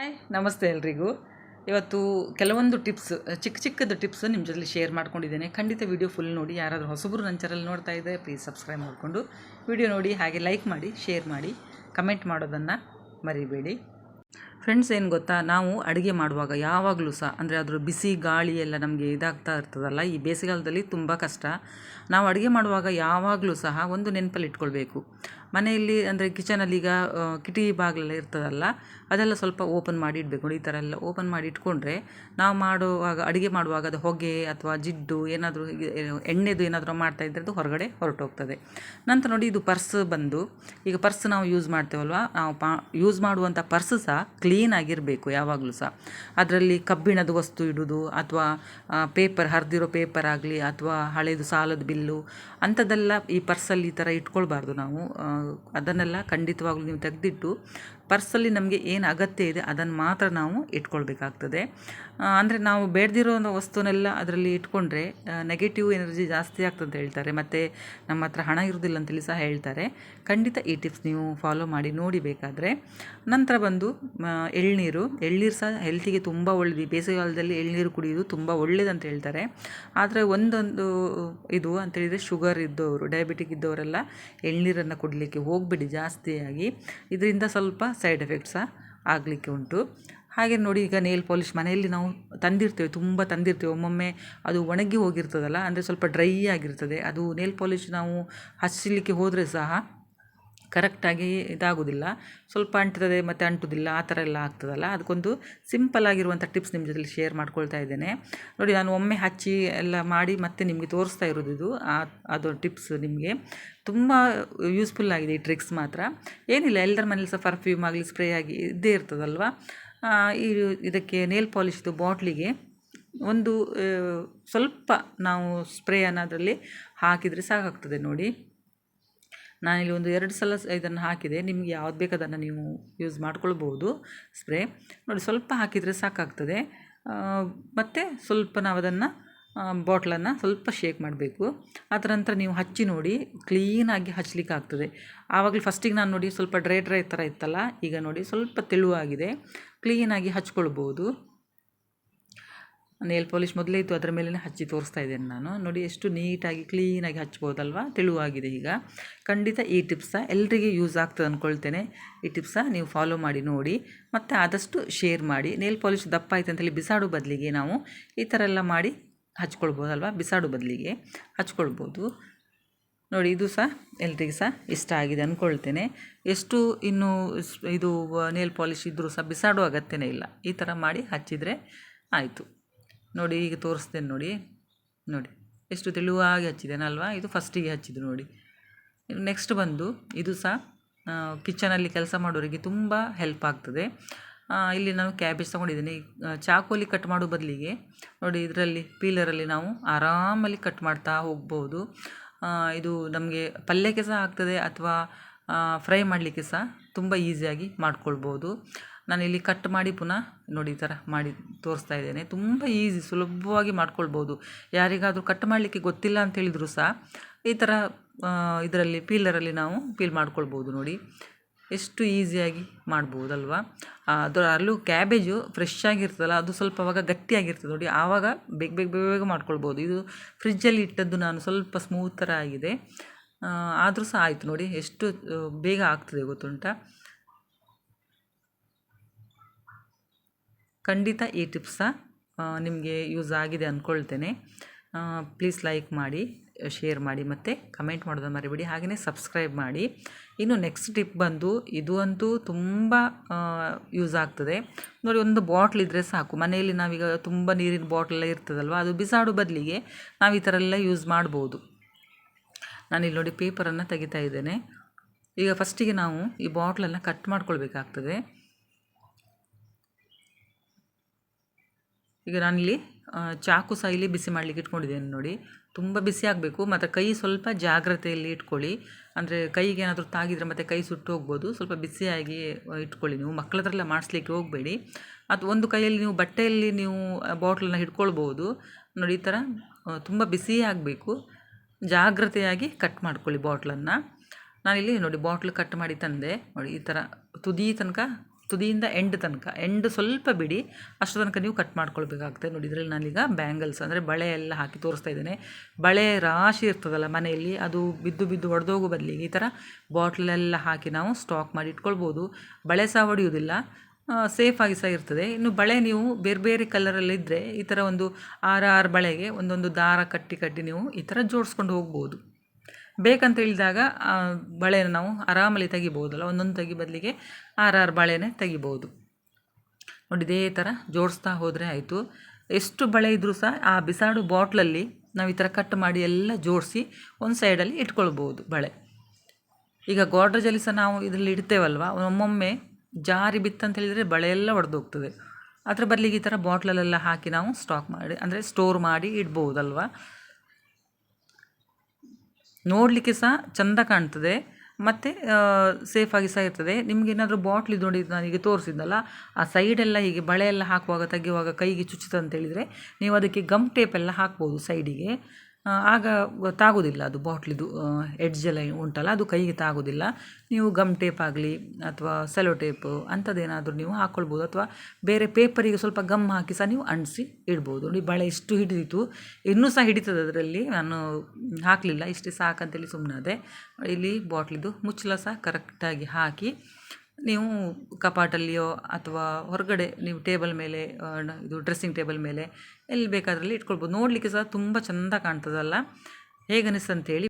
Hi ನಮಸ್ತೆ ಎಲ್ರಿಗೂ. ಇವತ್ತು ಕೆಲವೊಂದು ಟಿಪ್ಸ್, ಚಿಕ್ಕ ಚಿಕ್ಕದು ಟಿಪ್ಸ್ ನಿಮ್ಮ ಜೊತೆ ಶೇರ್ ಮಾಡ್ಕೊಂಡಿದ್ದೇನೆ. ಖಂಡಿತ ವಿಡಿಯೋ ಫುಲ್ ನೋಡಿ, ಯಾರಾದರೂ ಹೊಸಬರು ನನ್ನ ಚಾನಲ್ ನೋಡ್ತಾ ಇದ್ದರೆ ಪ್ಲೀಸ್ ಸಬ್ಸ್ಕ್ರೈಬ್ ಮಾಡಿಕೊಂಡು, ವಿಡಿಯೋ ನೋಡಿ ಹಾಗೆ ಲೈಕ್ ಮಾಡಿ ಶೇರ್ ಮಾಡಿ ಕಮೆಂಟ್ ಮಾಡೋದನ್ನು ಮರಿಬೇಡಿ. ಫ್ರೆಂಡ್ಸ್ ಏನು ಗೊತ್ತಾ? ನಾವು ಅಡುಗೆ ಮಾಡುವಾಗ ಯಾವಾಗಲೂ ಸಹ, ಅಂದರೆ ಅದ್ರ ಬಿಸಿ ಗಾಳಿ ಎಲ್ಲ ನಮಗೆ ಇದಾಗ್ತಾ ಇರ್ತದಲ್ಲ, ಈ ಬೇಸಿಗೆಗಾಲದಲ್ಲಿ ತುಂಬ ಕಷ್ಟ. ನಾವು ಅಡುಗೆ ಮಾಡುವಾಗ ಯಾವಾಗಲೂ ಸಹ ಒಂದು ನೆನಪಲ್ಲಿ ಇಟ್ಕೊಳ್ಬೇಕು. ಮನೆಯಲ್ಲಿ, ಅಂದರೆ ಕಿಚನಲ್ಲಿ ಈಗ ಕಿಟಿ ಬಾಗಿಲೆಲ್ಲ ಇರ್ತದಲ್ಲ, ಅದೆಲ್ಲ ಸ್ವಲ್ಪ ಓಪನ್ ಮಾಡಿ ಇಡಬೇಕು. ಈ ಥರ ಎಲ್ಲ ಓಪನ್ ಮಾಡಿ ಇಟ್ಕೊಂಡ್ರೆ, ನಾವು ಮಾಡುವಾಗ, ಅಡುಗೆ ಮಾಡುವಾಗ ಅದು ಹೊಗೆ ಅಥವಾ ಜಿಡ್ಡು, ಏನಾದರೂ ಎಣ್ಣೆದು ಏನಾದರೂ ಮಾಡ್ತಾ ಇದ್ದರೆ ಅದು ಹೊರಗಡೆ ಹೊರಟೋಗ್ತದೆ. ನಂತರ ನೋಡಿ, ಇದು ಪರ್ಸ್ ಬಂದು, ಈಗ ಪರ್ಸ್ ನಾವು ಯೂಸ್ ಮಾಡ್ತೇವಲ್ವ? ನಾವು ಪಾ ಯೂಸ್ ಮಾಡುವಂಥ ಪರ್ಸ್ ಸಹ ಕ್ಲೀನ್ ಆಗಿರಬೇಕು ಯಾವಾಗಲೂ ಸಹ. ಅದರಲ್ಲಿ ಕಬ್ಬಿಣದ ವಸ್ತು ಇಡೋದು ಅಥವಾ ಪೇಪರ್, ಹರಿದಿರೋ ಪೇಪರ್ ಆಗಲಿ ಅಥವಾ ಹಳೆಯದು ಸಾಲದ ಬಿಲ್ಲು, ಅಂಥದ್ದೆಲ್ಲ ಈ ಪರ್ಸಲ್ಲಿ ಈ ಥರ ಇಟ್ಕೊಳ್ಬಾರ್ದು ನಾವು. ಅದನ್ನೆಲ್ಲ ಖಂಡಿತವಾಗ್ಲೂ ನೀವು ತೆಗೆದಿಟ್ಟು ಪರ್ಸಲ್ಲಿ ನಮಗೆ ಏನು ಅಗತ್ಯ ಇದೆ ಅದನ್ನು ಮಾತ್ರ ನಾವು ಇಟ್ಕೊಳ್ಬೇಕಾಗ್ತದೆ. ಅಂದರೆ ನಾವು ಬೇಡದಿರೋ ವಸ್ತುನೆಲ್ಲ ಅದರಲ್ಲಿ ಇಟ್ಕೊಂಡ್ರೆ ನೆಗೆಟಿವ್ ಎನರ್ಜಿ ಜಾಸ್ತಿ ಆಗ್ತದೆ ಅಂತ ಹೇಳ್ತಾರೆ. ಮತ್ತು ನಮ್ಮ ಹತ್ರ ಹಣ ಇರೋದಿಲ್ಲ ಅಂತೇಳಿ ಸಹ ಹೇಳ್ತಾರೆ. ಖಂಡಿತ ಈ ಟಿಪ್ಸ್ ನೀವು ಫಾಲೋ ಮಾಡಿ, ನೋಡಿ ಬೇಕಾದರೆ. ನಂತರ ಬಂದು ಎಳ್ನೀರು. ಎಳ್ನೀರು ಸಹ ಹೆಲ್ತಿಗೆ ತುಂಬ ಒಳ್ಳೆಯದು ಬೇಸಿಗೆಗಾಲದಲ್ಲಿ ಎಳ್ನೀರು ಕುಡಿಯೋದು ತುಂಬ ಒಳ್ಳೆಯದಂತ ಹೇಳ್ತಾರೆ. ಆದರೆ ಒಂದೊಂದು ಇದು ಅಂತೇಳಿದರೆ ಶುಗರ್ ಇದ್ದವರು ಡಯಾಬಿಟಿಕ್ ಇದ್ದವರೆಲ್ಲ ಎಳ್ನೀರನ್ನು ಕುಡಲಿಕ್ಕೆ ಹೋಗಬೇಡಿ ಜಾಸ್ತಿಯಾಗಿ. ಇದರಿಂದ ಸ್ವಲ್ಪ ಸೈಡ್ ಎಫೆಕ್ಟ್ಸ್ ಆಗಲಿಕ್ಕೆ ಉಂಟು. ಹಾಗೆ ನೋಡಿ ಈಗ ನೇಲ್ ಪಾಲಿಷ್ ಮನೆಯಲ್ಲಿ ನಾವು ತಂದಿರ್ತೇವೆ, ತುಂಬ ತಂದಿರ್ತೇವೆ. ಒಮ್ಮೊಮ್ಮೆ ಅದು ಒಣಗಿ ಹೋಗಿರ್ತದಲ್ಲ, ಅಂದರೆ ಸ್ವಲ್ಪ ಡ್ರೈ ಆಗಿರ್ತದೆ. ಅದು ನೇಲ್ ಪಾಲಿಷ್ ನಾವು ಹಚ್ಚಲಿಕ್ಕೆ ಹೋದರೆ ಸಹ ಕರೆಕ್ಟಾಗಿ ಇದಾಗೋದಿಲ್ಲ. ಸ್ವಲ್ಪ ಅಂಟ್ತದೆ ಮತ್ತು ಅಂಟುದಿಲ್ಲ, ಆ ಥರ ಎಲ್ಲ ಆಗ್ತದಲ್ಲ. ಅದಕ್ಕೊಂದು ಸಿಂಪಲ್ ಆಗಿರುವಂಥ ಟಿಪ್ಸ್ ನಿಮ್ಮ ಜೊತೆಲಿ ಶೇರ್ ಮಾಡ್ಕೊಳ್ತಾ ಇದ್ದೇನೆ. ನೋಡಿ, ನಾನು ಒಮ್ಮೆ ಹಚ್ಚಿ ಎಲ್ಲ ಮಾಡಿ ಮತ್ತೆ ನಿಮಗೆ ತೋರಿಸ್ತಾ ಇರೋದು ಇದು. ಅದು ಟಿಪ್ಸ್ ನಿಮಗೆ. ತುಂಬ ಯೂಸ್ಫುಲ್ ಆಗಿದೆ ಈ ಟ್ರಿಕ್ಸ್ ಮಾತ್ರ. ಏನಿಲ್ಲ ಎಲ್ಲರ ಮನೇಲಿ ಸಹ ಪರ್ಫ್ಯೂಮ್ ಆಗಲಿ ಸ್ಪ್ರೇ ಆಗಿ ಇದ್ದೇ ಇರ್ತದಲ್ವ? ಈ ಇದಕ್ಕೆ ನೇಲ್ ಪಾಲಿಶ್ದು ಬಾಟ್ಲಿಗೆ ಒಂದು ಸ್ವಲ್ಪ ನಾವು ಸ್ಪ್ರೇ ಅನ್ನೋದರಲ್ಲಿ ಹಾಕಿದರೆ ಸಾಕಾಗ್ತದೆ ನೋಡಿ. ನಾನಿಲ್ಲಿ ಒಂದು ಎರಡು ಸಲ ಇದನ್ನು ಹಾಕಿದೆ. ನಿಮಗೆ ಯಾವ್ದು ಬೇಕು ಅದನ್ನು ನೀವು ಯೂಸ್ ಮಾಡ್ಕೊಳ್ಬೋದು ಸ್ಪ್ರೇ ನೋಡಿ ಸ್ವಲ್ಪ ಹಾಕಿದರೆ ಸಾಕಾಗ್ತದೆ. ಮತ್ತು ಸ್ವಲ್ಪ ನಾವು ಅದನ್ನು ಬಾಟ್ಲನ್ನು ಸ್ವಲ್ಪ ಶೇಕ್ ಮಾಡಬೇಕು. ಅದರ ನಂತರ ನೀವು ಹಚ್ಚಿ ನೋಡಿ ಕ್ಲೀನಾಗಿ ಹಚ್ಚಲಿಕ್ಕೆ ಆಗ್ತದೆ ಆವಾಗಲೇ ಫಸ್ಟಿಗೆ ನಾನು ನೋಡಿ ಸ್ವಲ್ಪ ಡ್ರೈ ಡ್ರೈ ಥರ ಇತ್ತಲ್ಲ, ಈಗ ನೋಡಿ ಸ್ವಲ್ಪ ತೆಳುವಾಗಿದೆ. ಕ್ಲೀನಾಗಿ ಹಚ್ಕೊಳ್ಬೋದು ನೇಲ್ ಪಾಲಿಷ್ ಮೊದಲೇ ಇತ್ತು, ಅದರ ಮೇಲೆ ಹಚ್ಚಿ ತೋರಿಸ್ತಾ ಇದ್ದೇನೆ ನಾನು. ನೋಡಿ, ಎಷ್ಟು ನೀಟಾಗಿ ಕ್ಲೀನಾಗಿ ಹಚ್ಬೋದಲ್ವಾ? ತೆಳುವಾಗಿದೆ ಈಗ. ಖಂಡಿತ ಈ ಟಿಪ್ಸ ಎಲ್ಲರಿಗೆ ಯೂಸ್ ಆಗ್ತದೆ ಅಂದ್ಕೊಳ್ತೇನೆ ಈ ಟಿಪ್ಸ ನೀವು ಫಾಲೋ ಮಾಡಿ, ನೋಡಿ. ಮತ್ತು ಆದಷ್ಟು ಶೇರ್ ಮಾಡಿ. ನೇಲ್ ಪಾಲಿಷ್ ದಪ್ಪ ಆಯ್ತು ಅಂತೇಳಿ ಬಿಸಾಡು ಬದಲಿಗೆ ನಾವು ಈ ಥರ ಎಲ್ಲ ಮಾಡಿ ಹಚ್ಕೊಳ್ಬೋದಲ್ವಾ? ಬಿಸಾಡು ಬದಲಿಗೆ ಹಚ್ಕೊಳ್ಬೋದು. ನೋಡಿ, ಇದು ಸಹ ಎಲ್ರಿಗೂ ಸಹ ಇಷ್ಟ ಆಗಿದೆ ಅಂದ್ಕೊಳ್ತೇನೆ ಎಷ್ಟು ಇನ್ನು ಇದು ನೇಲ್ ಪಾಲಿಷ್ ಇದ್ದರೂ ಸಹ ಬಿಸಾಡೋ ಅಗತ್ಯನೇ ಇಲ್ಲ. ಈ ಥರ ಮಾಡಿ ಹಚ್ಚಿದರೆ ಆಯಿತು. ನೋಡಿ, ಈಗ ತೋರಿಸ್ತೇನೆ ನೋಡಿ. ನೋಡಿ, ಎಷ್ಟು ತೆಳುವಾಗಿ ಹಚ್ಚಿದ್ದೇನಲ್ವಾ ಇದು ಫಸ್ಟಿಗೆ ಹಚ್ಚಿದ್ದು ನೋಡಿ. ನೆಕ್ಸ್ಟ್ ಬಂದು ಇದು ಸಹ ಕಿಚನಲ್ಲಿ ಕೆಲಸ ಮಾಡೋರಿಗೆ ತುಂಬ ಹೆಲ್ಪ್ ಆಗ್ತದೆ. ಇಲ್ಲಿ ನಾನು ಕ್ಯಾಬೇಜ್ ತೊಗೊಂಡಿದ್ದೀನಿ. ಚಾಕೋಲಿ ಕಟ್ ಮಾಡೋ ಬದಲಿಗೆ ನೋಡಿ, ಇದರಲ್ಲಿ ಪೀಲರಲ್ಲಿ ನಾವು ಆರಾಮಲ್ಲಿ ಕಟ್ ಮಾಡ್ತಾ ಹೋಗ್ಬೋದು. ಇದು ನಮಗೆ ಪಲ್ಯಕ್ಕೆ ಸಹ ಆಗ್ತದೆ ಅಥವಾ ಫ್ರೈ ಮಾಡಲಿಕ್ಕೆ ಸಹ ತುಂಬ ಈಸಿಯಾಗಿ ಮಾಡ್ಕೊಳ್ಬೋದು. ನಾನಿಲ್ಲಿ ಕಟ್ ಮಾಡಿ ಪುನಃ ನೋಡಿ ಈ ಥರ ಮಾಡಿ ತೋರಿಸ್ತಾ ಇದ್ದೇನೆ. ತುಂಬ ಈಸಿ ಸುಲಭವಾಗಿ ಮಾಡ್ಕೊಳ್ಬೋದು. ಯಾರಿಗಾದರೂ ಕಟ್ ಮಾಡಲಿಕ್ಕೆ ಗೊತ್ತಿಲ್ಲ ಅಂತ ಹೇಳಿದ್ರು ಸಹ ಈ ಥರ ಇದರಲ್ಲಿ ಪೀಲರಲ್ಲಿ ನಾವು ಪೀಲ್ ಮಾಡ್ಕೊಳ್ಬೋದು ನೋಡಿ. ಎಷ್ಟು ಈಸಿಯಾಗಿ ಮಾಡ್ಬೋದಲ್ವಾ? ಅದರ ಅದು ಅಲ್ಲೂ ಕ್ಯಾಬೇಜು ಫ್ರೆಶ್ ಆಗಿರ್ತದಲ್ಲ, ಅದು ಸ್ವಲ್ಪ ಅವಾಗ ಗಟ್ಟಿಯಾಗಿರ್ತದೆ ನೋಡಿ. ಆವಾಗ ಬೇಗ ಬೇಗ ಬೇಗ ಬೇಗ ಮಾಡ್ಕೊಳ್ಬೋದು. ಇದು ಫ್ರಿಜ್ಜಲ್ಲಿ ಇಟ್ಟದ್ದು ನಾನು ಸ್ವಲ್ಪ ಸ್ಮೂತ್ ಥರ ಆಗಿದೆ. ಆದರೂ ಸಹ ಆಯಿತು ನೋಡಿ. ಎಷ್ಟು ಬೇಗ ಆಗ್ತದೆ ಗೊತ್ತುಂಟಾ? ಖಂಡಿತ ಈ ಟಿಪ್ಸ ನಿಮಗೆ ಯೂಸ್ ಆಗಿದೆ ಅಂದ್ಕೊಳ್ತೇನೆ ಪ್ಲೀಸ್ ಲೈಕ್ ಮಾಡಿ, ಶೇರ್ ಮಾಡಿ ಮತ್ತು ಕಮೆಂಟ್ ಮಾಡೋದನ್ನು ಮರಿಬೇಡಿ. ಹಾಗೆಯೇ ಸಬ್ಸ್ಕ್ರೈಬ್ ಮಾಡಿ. ಇನ್ನು ನೆಕ್ಸ್ಟ್ ಟಿಪ್ ಬಂದು, ಇದು ಅಂತೂ ತುಂಬ ಯೂಸ್ ಆಗ್ತದೆ. ನೋಡಿ, ಒಂದು ಬಾಟ್ಲ್ ಇದ್ದರೆ ಸಾಕು. ಮನೆಯಲ್ಲಿ ನಾವೀಗ ತುಂಬ ನೀರಿನ ಬಾಟ್ಲೆಲ್ಲ ಇರ್ತದಲ್ವ, ಅದು ಬಿಸಾಡೋ ಬದಲಿಗೆ ನಾವು ಈ ಥರ ಎಲ್ಲ ಯೂಸ್ ಮಾಡ್ಬೋದು. ನಾನಿಲ್ಲಿ ನೋಡಿ ಪೇಪರನ್ನು ತೆಗಿತಾ ಇದ್ದೇನೆ. ಈಗ ಫಸ್ಟಿಗೆ ನಾವು ಈ ಬಾಟ್ಲನ್ನು ಕಟ್ ಮಾಡ್ಕೊಳ್ಬೇಕಾಗ್ತದೆ. ಈಗ ನಾನಿಲ್ಲಿ ಚಾಕು ಸಹ ಇಲ್ಲಿ ಬಿಸಿ ಮಾಡಲಿಕ್ಕೆ ಇಟ್ಕೊಂಡಿದ್ದೇನೆ ನೋಡಿ. ತುಂಬ ಬಿಸಿ ಆಗಬೇಕು. ಮತ್ತು ಕೈ ಸ್ವಲ್ಪ ಜಾಗ್ರತೆಯಲ್ಲಿ ಇಟ್ಕೊಳ್ಳಿ. ಅಂದರೆ ಕೈಗೆ ಏನಾದರೂ ತಾಗಿದರೆ ಮತ್ತು ಕೈ ಸುಟ್ಟು ಹೋಗ್ಬೋದು. ಸ್ವಲ್ಪ ಬಿಸಿಯಾಗಿ ಇಟ್ಕೊಳ್ಳಿ ನೀವು. ಮಕ್ಕಳ ಹತ್ರ ಮಾಡಿಸ್ಲಿಕ್ಕೆ ಹೋಗಬೇಡಿ. ಅದು ಒಂದು ಕೈಯಲ್ಲಿ ನೀವು ಬಟ್ಟೆಯಲ್ಲಿ ನೀವು ಬಾಟ್ಲನ್ನ ಹಿಡ್ಕೊಳ್ಬೋದು. ನೋಡಿ, ಈ ಥರ ತುಂಬ ಬಿಸಿ ಆಗಬೇಕು. ಜಾಗ್ರತೆಯಾಗಿ ಕಟ್ ಮಾಡ್ಕೊಳ್ಳಿ ಬಾಟ್ಲನ್ನು. ನಾನಿಲ್ಲಿ ನೋಡಿ ಬಾಟ್ಲು ಕಟ್ ಮಾಡಿ ತಂದೆ. ನೋಡಿ, ಈ ಥರ ತುದಿ ತನಕ ತುದಿಯಿಂದ ಎಂಡ್ ತನಕ. ಎಂಡ್ ಸ್ವಲ್ಪ ಬಿಡಿ, ಅಷ್ಟು ತನಕ ನೀವು ಕಟ್ ಮಾಡ್ಕೊಳ್ಬೇಕಾಗ್ತದೆ ನೋಡಿ, ಇದರಲ್ಲಿ ನಾನೀಗ ಬ್ಯಾಂಗಲ್ಸ್ ಅಂದರೆ ಬಳೆ ಎಲ್ಲ ಹಾಕಿ ತೋರಿಸ್ತಾ ಇದ್ದೇನೆ. ಬಳೆ ರಾಶಿ ಇರ್ತದಲ್ಲ ಮನೆಯಲ್ಲಿ, ಅದು ಬಿದ್ದು ಬಿದ್ದು ಹೊಡೆದೋಗು ಬದಲಿಗೆ ಈ ಥರ ಬಾಟ್ಲೆಲ್ಲ ಹಾಕಿ ನಾವು ಸ್ಟಾಕ್ ಮಾಡಿ ಇಟ್ಕೊಳ್ಬೋದು. ಬಳೆ ಸಹ ಹೊಡೆಯುವುದಿಲ್ಲ ಸೇಫಾಗಿ ಸಹ ಇರ್ತದೆ. ಇನ್ನು ಬಳೆ ನೀವು ಬೇರೆ ಬೇರೆ ಕಲರಲ್ಲಿದ್ದರೆ ಈ ಥರ ಒಂದು ಆರು ಆರು ಬಳೆಗೆ ಒಂದೊಂದು ದಾರ ಕಟ್ಟಿ ಕಟ್ಟಿ ನೀವು ಈ ಥರ ಜೋಡಿಸ್ಕೊಂಡು ಹೋಗ್ಬೋದು. ಬೇಕಂತ ಹೇಳಿದಾಗ ಬಳೆನ ನಾವು ಆರಾಮಲ್ಲಿ ತೆಗಿಬೋದಲ್ಲ ಒಂದೊಂದು ತೆಗಿ ಬದಲಿಗೆ ಆರಾರು ಬಳೆನೇ ತೆಗಿಬೋದು ನೋಡಿ, ಇದೇ ಥರ ಜೋಡಿಸ್ತಾ ಹೋದರೆ ಆಯಿತು. ಎಷ್ಟು ಬಳೆ ಇದ್ದರೂ ಸಹ ಆ ಬಿಸಾಡು ಬಾಟ್ಲಲ್ಲಿ ನಾವು ಈ ಥರ ಕಟ್ ಮಾಡಿ ಎಲ್ಲ ಜೋಡಿಸಿ ಒಂದು ಸೈಡಲ್ಲಿ ಇಟ್ಕೊಳ್ಬೋದು ಬಳೆ. ಈಗ ಗೋಡ್ರೇಜಲ್ಲಿ ಸಹ ನಾವು ಇದರಲ್ಲಿ ಇಡ್ತೇವಲ್ವ? ಒಮ್ಮೊಮ್ಮೆ ಜಾರಿ ಬಿತ್ತಂತ ಹೇಳಿದರೆ ಬಳೆ ಎಲ್ಲ ಒಡೆದೋಗ್ತದೆ. ಅದರ ಬದಲಿಗೆ ಈ ಥರ ಬಾಟ್ಲಲ್ಲೆಲ್ಲ ಹಾಕಿ ನಾವು ಸ್ಟಾಕ್ ಮಾಡಿ, ಅಂದರೆ ಸ್ಟೋರ್ ಮಾಡಿ ಇಡ್ಬೋದಲ್ವ ನೋಡಲಿಕ್ಕೆ ಸಹ ಚೆಂದ ಕಾಣ್ತದೆ. ಮತ್ತು ಸೇಫಾಗಿ ಸಹ ಇರ್ತದೆ. ನಿಮಗೇನಾದರೂ ಬಾಟ್ಲಿ ನೋಡಿದ್ದು ನಾನು ಹೀಗೆ ತೋರಿಸಿದ್ನಲ್ಲ, ಆ ಸೈಡೆಲ್ಲ ಹೀಗೆ ಬಳೆ ಹಾಕುವಾಗ, ತೆಗೆಯುವಾಗ ಕೈಗೆ ಚುಚ್ಚಿತು ಅಂತೇಳಿದರೆ ನೀವು ಅದಕ್ಕೆ ಗಮ್ ಟೇಪೆಲ್ಲ ಹಾಕ್ಬೋದು ಸೈಡಿಗೆ ಆಗ ತಾಗೋದಿಲ್ಲ ಅದು ಬಾಟ್ಲಿದು ಎಡ್ಜೆಲ್ಲ ಉಂಟಲ್ಲ, ಅದು ಕೈಗೆ ತಾಗೋದಿಲ್ಲ. ನೀವು ಗಮ್ ಟೇಪ್ ಆಗಲಿ ಅಥವಾ ಸೆಲೋ ಟೇಪು ಅಂಥದ್ದೇನಾದರೂ ನೀವು ಹಾಕ್ಕೊಳ್ಬೋದು ಅಥವಾ ಬೇರೆ ಪೇಪರಿಗೆ ಸ್ವಲ್ಪ ಗಮ್ ಹಾಕಿ ಸಹ ನೀವು ಅಂಟಿಸಿ ಇಡ್ಬೋದು. ನೋಡಿ ಬಳೆ ಇಷ್ಟು ಹಿಡಿದಿತ್ತು. ಇನ್ನೂ ಸಹ ಹಿಡಿತದೆ ಅದರಲ್ಲಿ. ನಾನು ಹಾಕಲಿಲ್ಲ, ಇಷ್ಟೇ ಸಾಕಂತೇಳಿ ಸುಮ್ಮನಾದೆ ಇಲ್ಲಿ ಬಾಟ್ಲಿದು ಮುಚ್ಚಳ ಸಹ ಕರೆಕ್ಟಾಗಿ ಹಾಕಿ ನೀವು ಕಪಾಟಲ್ಲಿಯೋ ಅಥವಾ ಹೊರಗಡೆ ನೀವು ಟೇಬಲ್ ಮೇಲೆ ಇದು ಡ್ರೆಸ್ಸಿಂಗ್ ಟೇಬಲ್ ಮೇಲೆ ಎಲ್ಲಿ ಬೇಕಾದ್ರಲ್ಲಿ ಇಟ್ಕೊಳ್ಬೋದು. ನೋಡಲಿಕ್ಕೆ ಸಹ ತುಂಬ ಚೆಂದ ಕಾಣ್ತದಲ್ಲ. ಹೇಗೆ ಅಂತೇಳಿ